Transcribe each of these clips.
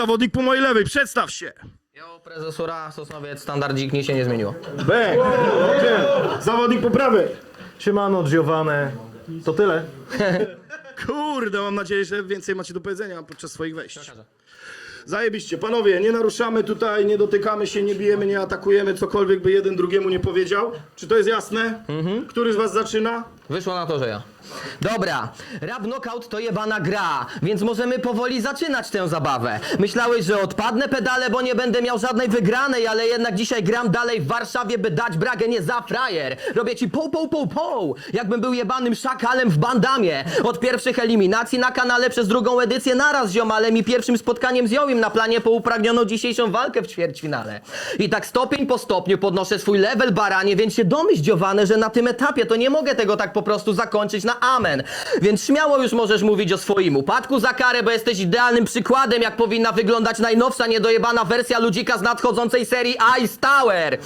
zawodnik po mojej lewej, przedstaw się. Jo, prezesura, Sosnowiec, standardzik, nic się nie zmieniło. B. Zawodnik po prawej. Siemano, Giovanne. To tyle. Kurde, mam nadzieję, że więcej macie do powiedzenia podczas swoich wejść. Zajebiście. Panowie, nie naruszamy tutaj, nie dotykamy się, nie bijemy, nie atakujemy, cokolwiek by jeden drugiemu nie powiedział. Czy to jest jasne? Który z was zaczyna? Wyszło na to, że ja. Dobra, rap knockout to jebana gra, więc możemy powoli zaczynać tę zabawę. Myślałeś, że odpadnę pedale, bo nie będę miał żadnej wygranej, ale jednak dzisiaj gram dalej w Warszawie, by dać bragę nie za frajer. Robię ci poł, poł, poł, poł, jakbym był jebanym szakalem w bandamie. Od pierwszych eliminacji na kanale przez drugą edycję naraz ziomale mi pierwszym spotkaniem z Jołim na planie poupragniono dzisiejszą walkę w ćwierćfinale. I tak stopień po stopniu podnoszę swój level baranie, więc się domyśl dziowane, że na tym etapie to nie mogę tego tak po prostu zakończyć na amen. Więc śmiało już możesz mówić o swoim upadku za karę, bo jesteś idealnym przykładem, jak powinna wyglądać najnowsza niedojebana wersja ludzika z nadchodzącej serii Ice Tower.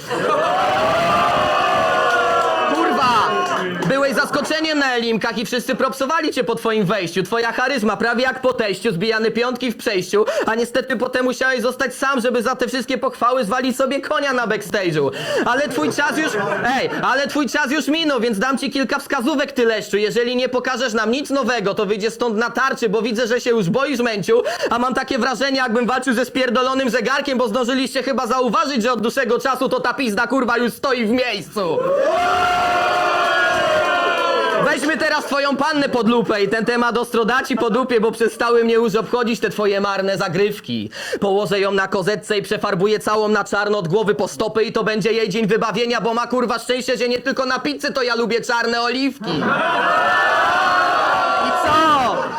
Byłeś zaskoczeniem na Elimkach i wszyscy propsowali cię po twoim wejściu. Twoja charyzma prawie jak po teściu, zbijane piątki w przejściu, a niestety potem musiałeś zostać sam, żeby za te wszystkie pochwały zwalić sobie konia na backstage'u. Ale twój czas już... Ej, ale twój czas już minął, więc dam ci kilka wskazówek, ty leszczu. Jeżeli nie pokażesz nam nic nowego, to wyjdziesz stąd na tarczy, bo widzę, że się już boisz, męciu, a mam takie wrażenie, jakbym walczył ze spierdolonym zegarkiem, bo zdążyliście chyba zauważyć, że od dłuższego czasu to ta pizda kurwa już stoi w miejscu. Weźmy teraz twoją pannę pod lupę i ten temat ostro da po dupie, bo przestały mnie już obchodzić te twoje marne zagrywki. Położę ją na kozetce i przefarbuję całą na czarno od głowy po stopy i to będzie jej dzień wybawienia, bo ma kurwa szczęście, że nie tylko na pizzy to ja lubię czarne oliwki.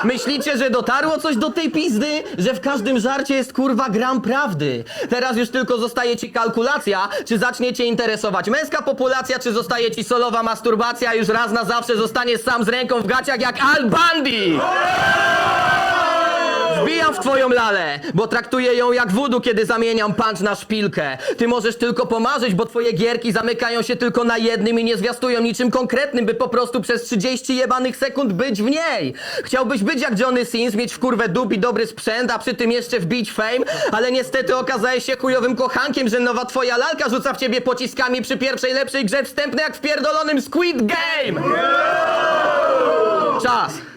Myślicie, że dotarło coś do tej pizdy? Że w każdym żarcie jest kurwa gram prawdy. Teraz już tylko zostaje ci kalkulacja, czy zacznie cię interesować męska populacja, czy zostaje ci solowa masturbacja, już raz na zawsze zostaniesz sam z ręką w gaciach jak Al Bundy! Wbijam w twoją lalę, bo traktuję ją jak wudu, kiedy zamieniam punch na szpilkę. Ty możesz tylko pomarzyć, bo twoje gierki zamykają się tylko na jednym i nie zwiastują niczym konkretnym, by po prostu przez 30 jebanych sekund być w niej. Chciałbyś być jak Johnny Sins, mieć w kurwę dup i dobry sprzęt, a przy tym jeszcze wbić fame, ale niestety okazałeś się chujowym kochankiem, że nowa twoja lalka rzuca w ciebie pociskami przy pierwszej lepszej grze wstępnej jak w pierdolonym Squid Game! Czas!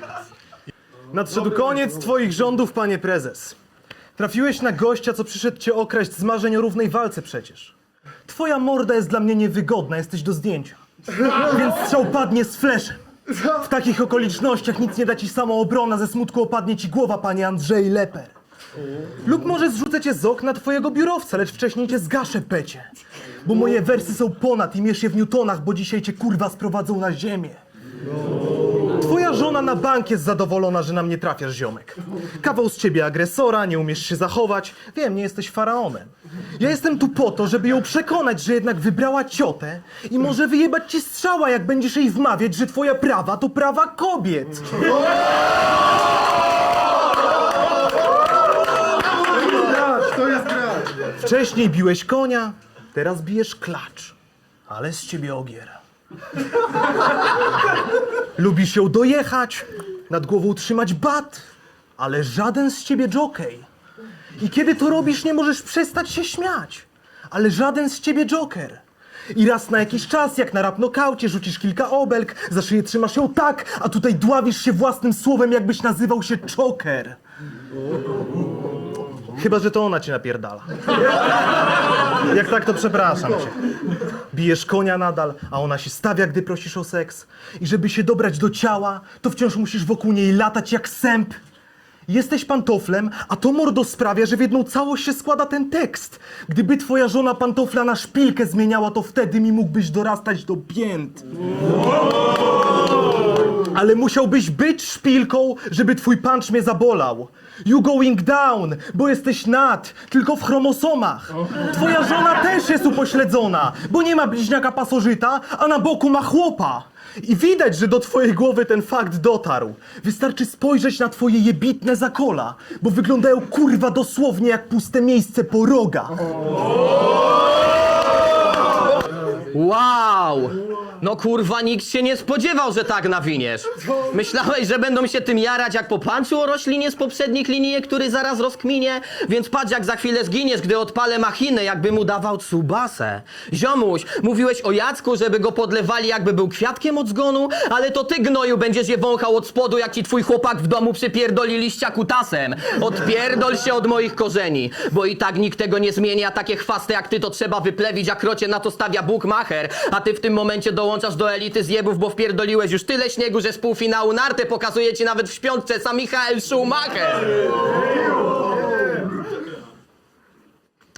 Nadszedł koniec twoich rządów, panie prezes. Trafiłeś na gościa, co przyszedł cię okraść z marzeń o równej walce przecież. Twoja morda jest dla mnie niewygodna, jesteś do zdjęcia. Więc strzał padnie z fleszem. W takich okolicznościach nic nie da ci samoobrona, ze smutku opadnie ci głowa, panie Andrzej Leper. Lub może zrzucę cię z okna twojego biurowca, lecz wcześniej cię zgaszę, pecie. Bo moje wersy są ponad i mierz je w newtonach, bo dzisiaj cię kurwa sprowadzą na ziemię. Twoja żona na bank jest zadowolona, że nam nie trafiasz, ziomek. Kawał z ciebie agresora, nie umiesz się zachować. Wiem, nie jesteś faraonem. Ja jestem tu po to, żeby ją przekonać, że jednak wybrała ciotę i może wyjebać ci strzała, jak będziesz jej wmawiać, że twoja prawa to prawa kobiet. Wcześniej biłeś konia, teraz bijesz klacz. Ale z ciebie ogiera. Lubisz ją dojechać, nad głową trzymać bat, ale żaden z ciebie jockey. I kiedy to robisz, nie możesz przestać się śmiać, ale żaden z ciebie joker. I raz na jakiś czas, jak na rap rzucisz kilka obelg, za szyję trzymasz ją tak, a tutaj dławisz się własnym słowem, jakbyś nazywał się Joker. Chyba, że to ona cię napierdala. Jak tak, to przepraszam cię. Bijesz konia nadal, a ona się stawia, gdy prosisz o seks. I żeby się dobrać do ciała, to wciąż musisz wokół niej latać jak sęp. Jesteś pantoflem, a to mordo sprawia, że w jedną całość się składa ten tekst. Gdyby twoja żona pantofla na szpilkę zmieniała, to wtedy mi mógłbyś dorastać do pięt. Ale musiałbyś być szpilką, żeby twój punch mnie zabolał. You going down, bo jesteś nad, tylko w chromosomach. Twoja żona też jest upośledzona, bo nie ma bliźniaka pasożyta, a na boku ma chłopa. I widać, że do twojej głowy ten fakt dotarł. Wystarczy spojrzeć na twoje jebitne zakola, bo wyglądają kurwa dosłownie jak puste miejsce po rogach. Wow! No kurwa, nikt się nie spodziewał, że tak nawiniesz. Myślałeś, że będą się tym jarać jak po panczu o roślinie z poprzednich linijek, który zaraz rozkminie? Więc patrz jak za chwilę zginiesz, gdy odpalę machinę, jakby mu dawał cubasę. Ziomuś, mówiłeś o Jacku, żeby go podlewali jakby był kwiatkiem od zgonu, ale to ty gnoju będziesz je wąchał od spodu, jak ci twój chłopak w domu przypierdoli liścia kutasem. Odpierdol się od moich korzeni, bo i tak nikt tego nie zmieni, a takie chwasty jak ty to trzeba wyplewić, a krocie na to stawia Bukmacher, a ty w tym momencie dołączasz do elity zjebów, bo wpierdoliłeś już tyle śniegu, że z półfinału pokazuje ci nawet w śpiączce sam Michael Schumacher.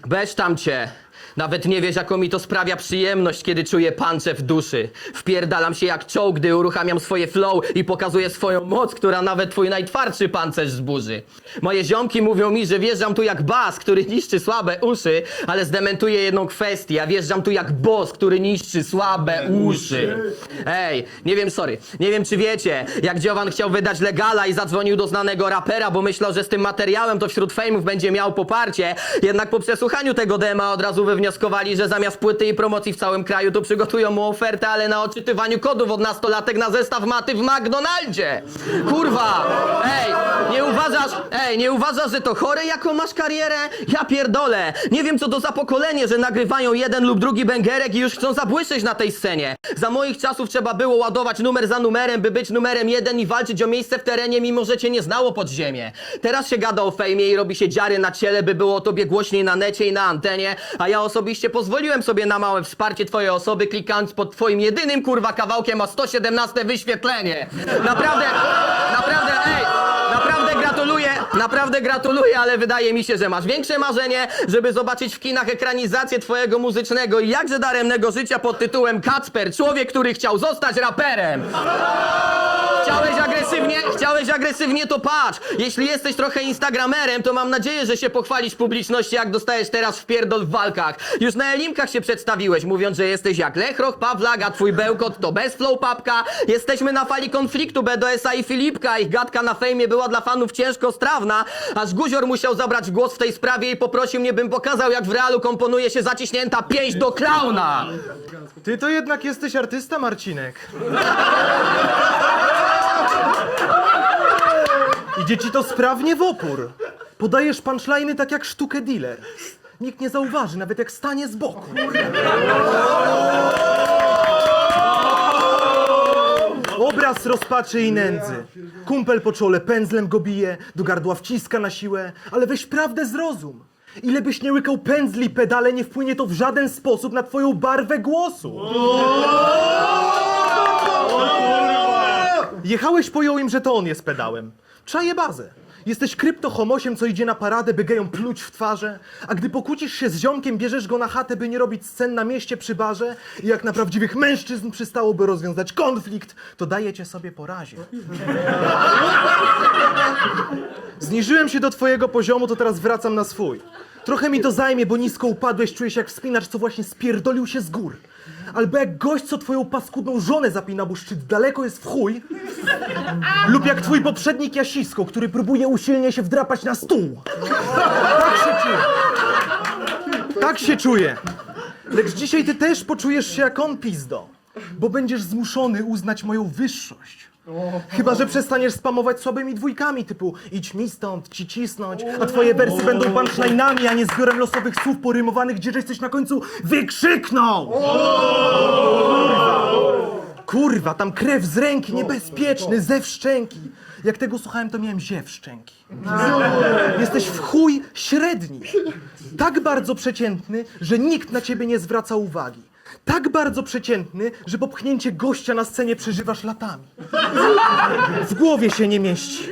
Beż tam cię. Nawet nie wiesz, jaką mi to sprawia przyjemność, kiedy czuję pancze w duszy. Wpierdalam się jak czołg, gdy uruchamiam swoje flow i pokazuję swoją moc, która nawet twój najtwardszy pancerz zburzy. Moje ziomki mówią mi, że wjeżdżam tu jak bas, który niszczy słabe uszy, ale zdementuję jedną kwestię. Ja wjeżdżam tu jak boss, który niszczy słabe uszy. Ej, nie wiem, sorry, nie wiem czy wiecie, jak Dziowan chciał wydać legala i zadzwonił do znanego rapera, bo myślał, że z tym materiałem to wśród fejmów będzie miał poparcie. Jednak po przesłuchaniu tego dema od razu wywnioskowali, że zamiast płyty i promocji w całym kraju to przygotują mu ofertę, ale na odczytywaniu kodów od nastolatek na zestaw maty w McDonaldzie. Kurwa! Ej, nie uważasz, ej, nie uważasz, że to chore, jaką masz karierę? Ja pierdolę. Nie wiem, co to za pokolenie, że nagrywają jeden lub drugi bęgerek i już chcą zabłyszyć na tej scenie. Za moich czasów trzeba było ładować numer za numerem, by być numerem jeden i walczyć o miejsce w terenie, mimo że cię nie znało pod ziemię. Teraz się gada o fejmie i robi się dziary na ciele, by było o tobie głośniej na necie i na antenie, a ja osobiście pozwoliłem sobie na małe wsparcie twojej osoby, klikając pod twoim jedynym kurwa kawałkiem o 117 wyświetlenie. Naprawdę, naprawdę, ej, naprawdę gratuluję, naprawdę gratuluję, ale wydaje mi się, że masz większe marzenie, żeby zobaczyć w kinach ekranizację twojego muzycznego i jakże daremnego życia pod tytułem Kacper, człowiek, który chciał zostać raperem. Chciałeś agresywnie, chciałeś agresywnie, to patrz. Jeśli jesteś trochę instagramerem, to mam nadzieję, że się pochwalisz publiczności, jak dostajesz teraz w pierdol w walkach. Już na Elimkach się przedstawiłeś, mówiąc, że jesteś jak Lechroch, Pawlak, a twój bełkot to bez flow papka. Jesteśmy na fali konfliktu BDS-a i Filipka. Ich gadka na fejmie była dla fanów ciężko strawna, aż Guzior musiał zabrać głos w tej sprawie i poprosił mnie, bym pokazał, jak w realu komponuje się zaciśnięta pięść do klauna. Ty to jednak jesteś artysta, Marcinek. Idzie ci to sprawnie w opór. Podajesz punchliny tak jak sztukę dealer. Nikt nie zauważy, nawet jak stanie z boku. Obraz rozpaczy i nędzy. Kumpel po czole pędzlem go bije, do gardła wciska na siłę, ale weź prawdę zrozum. Ile byś nie łykał pędzli, pedale, nie wpłynie to w żaden sposób na twoją barwę głosu. Jechałeś pojął im, że to on jest pedałem. Czaję bazę. Jesteś kryptohomosiem, co idzie na paradę, by gejom pluć w twarze, a gdy pokłócisz się z ziomkiem, bierzesz go na chatę, by nie robić scen na mieście przy barze i jak na prawdziwych mężczyzn przystałoby rozwiązać konflikt, to dajecie sobie po razie. Zniżyłem się do twojego poziomu, to teraz wracam na swój. Trochę mi to zajmie, bo nisko upadłeś, czuję się jak wspinacz, co właśnie spierdolił się z gór. Albo jak gość, co twoją paskudną żonę zapina, bo szczyt daleko jest w chuj. Lub jak twój poprzednik Jasisko, który próbuje usilnie się wdrapać na stół. Tak się czuję. Tak się czuję. Lecz dzisiaj ty też poczujesz się jak on, pizdo. Bo będziesz zmuszony uznać moją wyższość. Chyba, że przestaniesz spamować słabymi dwójkami typu idź mi stąd, ci cisnąć, a twoje wersy będą punchline'ami, a nie zbiorem losowych słów porymowanych, gdzie żeś coś na końcu wykrzyknął! Kurwa, tam krew z ręki, niebezpieczny, zew szczęki. Jak tego słuchałem, to miałem ziew szczęki. Jesteś w chuj średni. Tak bardzo przeciętny, że nikt na ciebie nie zwraca uwagi. Tak bardzo przeciętny, że popchnięcie gościa na scenie przeżywasz latami. W głowie się nie mieści.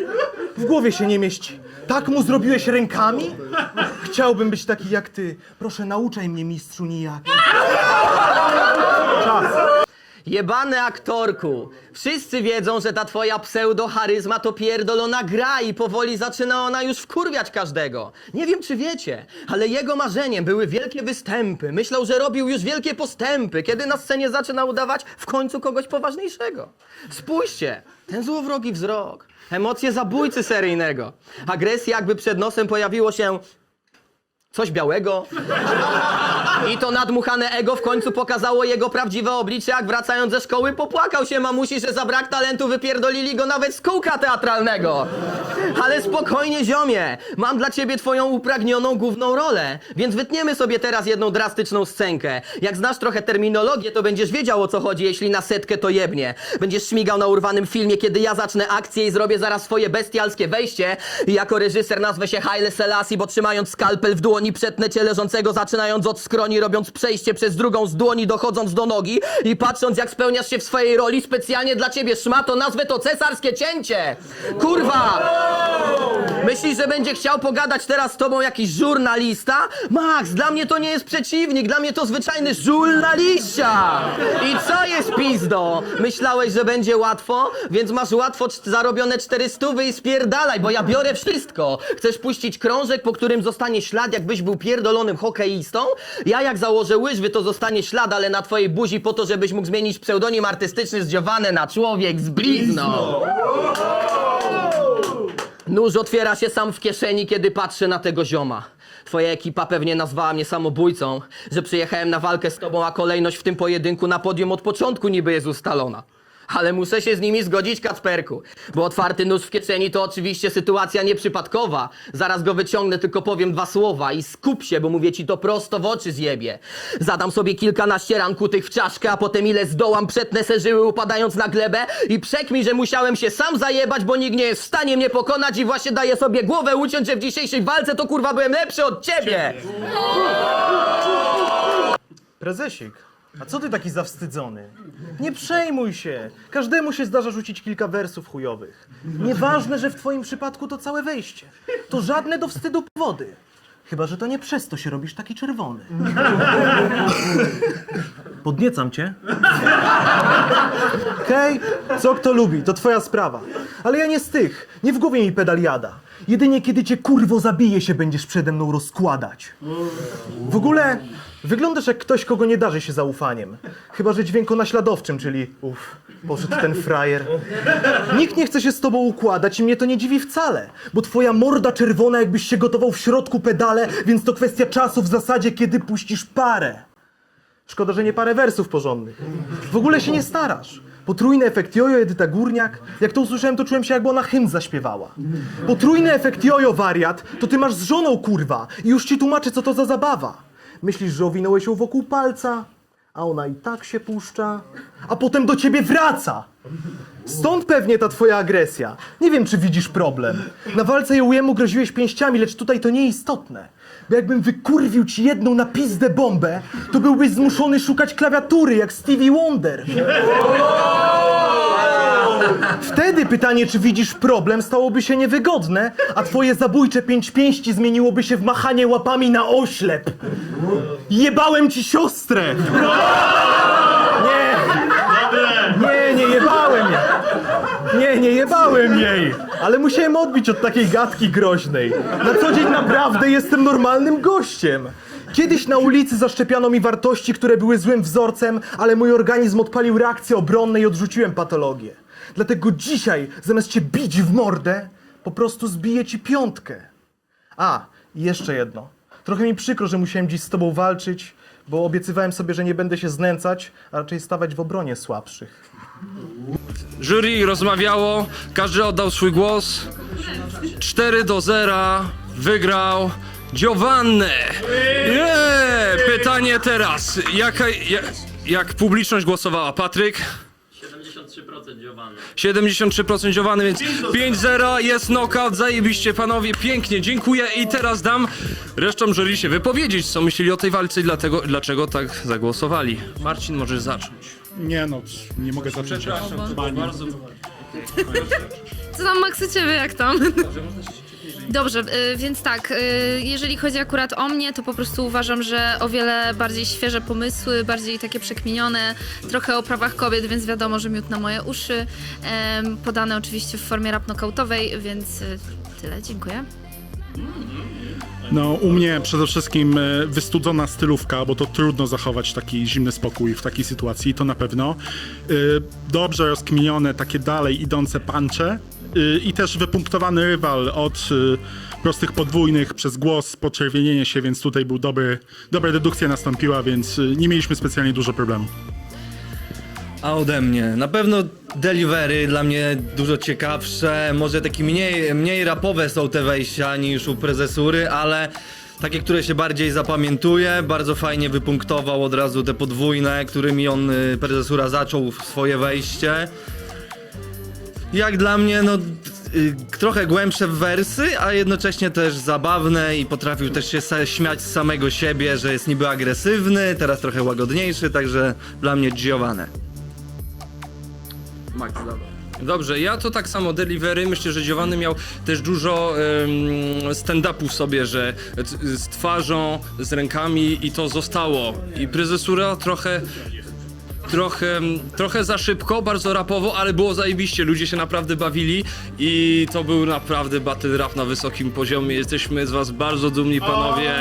W głowie się nie mieści. Tak mu zrobiłeś rękami? Chciałbym być taki jak ty. Proszę, nauczaj mnie, mistrzu nijaki. Czas. Jebany aktorku, wszyscy wiedzą, że ta twoja pseudo-charyzma to pierdolona gra i powoli zaczyna ona już wkurwiać każdego. Nie wiem, czy wiecie, ale jego marzeniem były wielkie występy. Myślał, że robił już wielkie postępy, kiedy na scenie zaczyna udawać w końcu kogoś poważniejszego. Spójrzcie, ten złowrogi wzrok, emocje zabójcy seryjnego, agresja jakby przed nosem pojawiło się coś białego, I to nadmuchane ego w końcu pokazało jego prawdziwe oblicze, jak wracając ze szkoły popłakał się mamusi, że za brak talentu wypierdolili go nawet z kółka teatralnego. Ale spokojnie, ziomie, mam dla ciebie twoją upragnioną główną rolę, więc wytniemy sobie teraz jedną drastyczną scenkę. Jak znasz trochę terminologię, to będziesz wiedział o co chodzi, jeśli na setkę to jebnie. Będziesz śmigał na urwanym filmie, kiedy ja zacznę akcję i zrobię zaraz swoje bestialskie wejście i jako reżyser nazwę się Haile Selassie, bo trzymając skalpel w dłoni przetnę cię leżącego, zaczynając od skroni, robiąc przejście przez drugą z dłoni, dochodząc do nogi i patrząc jak spełniasz się w swojej roli specjalnie dla ciebie szmato, nazwę to cesarskie cięcie! Kurwa! Myślisz, że będzie chciał pogadać teraz z tobą jakiś żurnalista? Max, dla mnie to nie jest przeciwnik, dla mnie to zwyczajny żurnaliścia! I co jest pizdo? Myślałeś, że będzie łatwo? Więc masz łatwo zarobione 400 i spierdalaj, bo ja biorę wszystko. Chcesz puścić krążek, po którym zostanie ślad, jakbyś był pierdolonym hokeistą? Ja jak założę łyżwy, to zostanie ślad, ale na twojej buzi po to, żebyś mógł zmienić pseudonim artystyczny z na człowiek z blizną. Nóż otwiera się sam w kieszeni, kiedy patrzę na tego zioma. Twoja ekipa pewnie nazwała mnie samobójcą, że przyjechałem na walkę z tobą, a kolejność w tym pojedynku na podium od początku niby jest ustalona. Ale muszę się z nimi zgodzić, Kacperku, bo otwarty nóż w kieszeni to oczywiście sytuacja nieprzypadkowa. Zaraz go wyciągnę, tylko powiem dwa słowa i skup się, bo mówię ci to prosto w oczy zjebie. Zadam sobie kilkanaście ran kutych w czaszkę, a potem ile zdołam, przetnę se żyły upadając na glebę i przekmij, że musiałem się sam zajebać, bo nikt nie jest w stanie mnie pokonać i właśnie daję sobie głowę uciąć, że w dzisiejszej walce to kurwa byłem lepszy od ciebie! Prezesik, a co ty taki zawstydzony? Nie przejmuj się. Każdemu się zdarza rzucić kilka wersów chujowych. Nieważne, że w twoim przypadku to całe wejście. To żadne do wstydu powody. Chyba, że to nie przez to się robisz taki czerwony. Podniecam cię. Okej, co kto lubi, to twoja sprawa. Ale ja nie z tych. Nie w głowie mi pedal jada. Jedynie kiedy cię kurwo zabije się będziesz przede mną rozkładać. W ogóle wyglądasz jak ktoś, kogo nie darzy się zaufaniem. Chyba, że dźwiękonaśladowczym, czyli uff, poszedł ten frajer. Nikt nie chce się z tobą układać i mnie to nie dziwi wcale, bo twoja morda czerwona jakbyś się gotował w środku pedale, więc to kwestia czasu w zasadzie, kiedy puścisz parę. Szkoda, że nie parę wersów porządnych. W ogóle się nie starasz. Potrójny efekt jojo Edyta Górniak. Jak to usłyszałem, to czułem się jakby ona hymn zaśpiewała. Potrójny efekt jojo wariat, to ty masz z żoną kurwa i już ci tłumaczę co to za zabawa. Myślisz, że owinąłeś ją wokół palca, a ona i tak się puszcza, a potem do ciebie wraca. Stąd pewnie ta twoja agresja. Nie wiem, czy widzisz problem. Na walce jemu groziłeś pięściami, lecz tutaj to nieistotne. Bo jakbym wykurwił ci jedną na pizdę bombę, to byłbyś zmuszony szukać klawiatury, jak Stevie Wonder. Wtedy pytanie, czy widzisz problem, stałoby się niewygodne, a twoje zabójcze pięć pięści zmieniłoby się w machanie łapami na oślep. Jebałem ci siostrę! Nie! Nie, nie jebałem jej! Nie, nie jebałem jej! Ale musiałem odbić od takiej gadki groźnej. Na co dzień naprawdę jestem normalnym gościem. Kiedyś na ulicy zaszczepiano mi wartości, które były złym wzorcem, ale mój organizm odpalił reakcje obronne i odrzuciłem patologię. Dlatego dzisiaj, zamiast cię bić w mordę, po prostu zbiję ci piątkę. A, jeszcze jedno. Trochę mi przykro, że musiałem dziś z tobą walczyć, bo obiecywałem sobie, że nie będę się znęcać, a raczej stawać w obronie słabszych. Jury rozmawiało, każdy oddał swój głos. 4 do 0 wygrał Giovanne. Nie! Pytanie teraz. Jaka, jak, jak publiczność głosowała? Patryk? 73% Giovanni. 73% Giovanny, więc 5-0 jest knockout, zajebiście panowie, pięknie, dziękuję i teraz dam resztom jury się wypowiedzieć, co myśleli o tej walce i dlatego, dlaczego tak zagłosowali. Marcin, możesz zacząć. Nie no, nie mogę zacząć. Bardzo Co tam u ciebie, jak tam? Dobrze, y, więc tak, y, jeżeli chodzi akurat o mnie, to po prostu uważam, że o wiele bardziej świeże pomysły, bardziej takie przekminione, trochę o prawach kobiet, więc wiadomo, że miód na moje uszy. Podane oczywiście w formie rap więc y, tyle, dziękuję. No, u mnie przede wszystkim e, wystudzona stylówka, bo to trudno zachować taki zimny spokój w takiej sytuacji, to na pewno. E, Dobrze rozkminione, takie dalej idące puncze y, i też wypunktowany rywal od y, prostych podwójnych przez głos, poczerwienienie się, więc tutaj był dobry, dobra dedukcja nastąpiła, więc y, nie mieliśmy specjalnie dużo problemu. A ode mnie. Na pewno delivery dla mnie dużo ciekawsze. Może takie mniej, mniej rapowe są te wejścia niż u prezesury, ale takie, które się bardziej zapamiętuje. Bardzo fajnie wypunktował od razu te podwójne, którymi on, y, prezesura, zaczął swoje wejście. Jak dla mnie, no. y, Trochę głębsze wersy, a jednocześnie też zabawne i potrafił też się śmiać z samego siebie, że jest niby agresywny, teraz trochę łagodniejszy, także dla mnie dziowane. Max, dobra. Dobrze, ja to tak samo delivery. Myślę, że Giovanni miał też dużo em, stand-upu w sobie, że z twarzą, z rękami i to zostało. I prezesura trochę. Trochę, trochę za szybko, bardzo rapowo, ale było zajebiście. Ludzie się naprawdę bawili i to był naprawdę battle rap na wysokim poziomie. Jesteśmy z was bardzo dumni, panowie.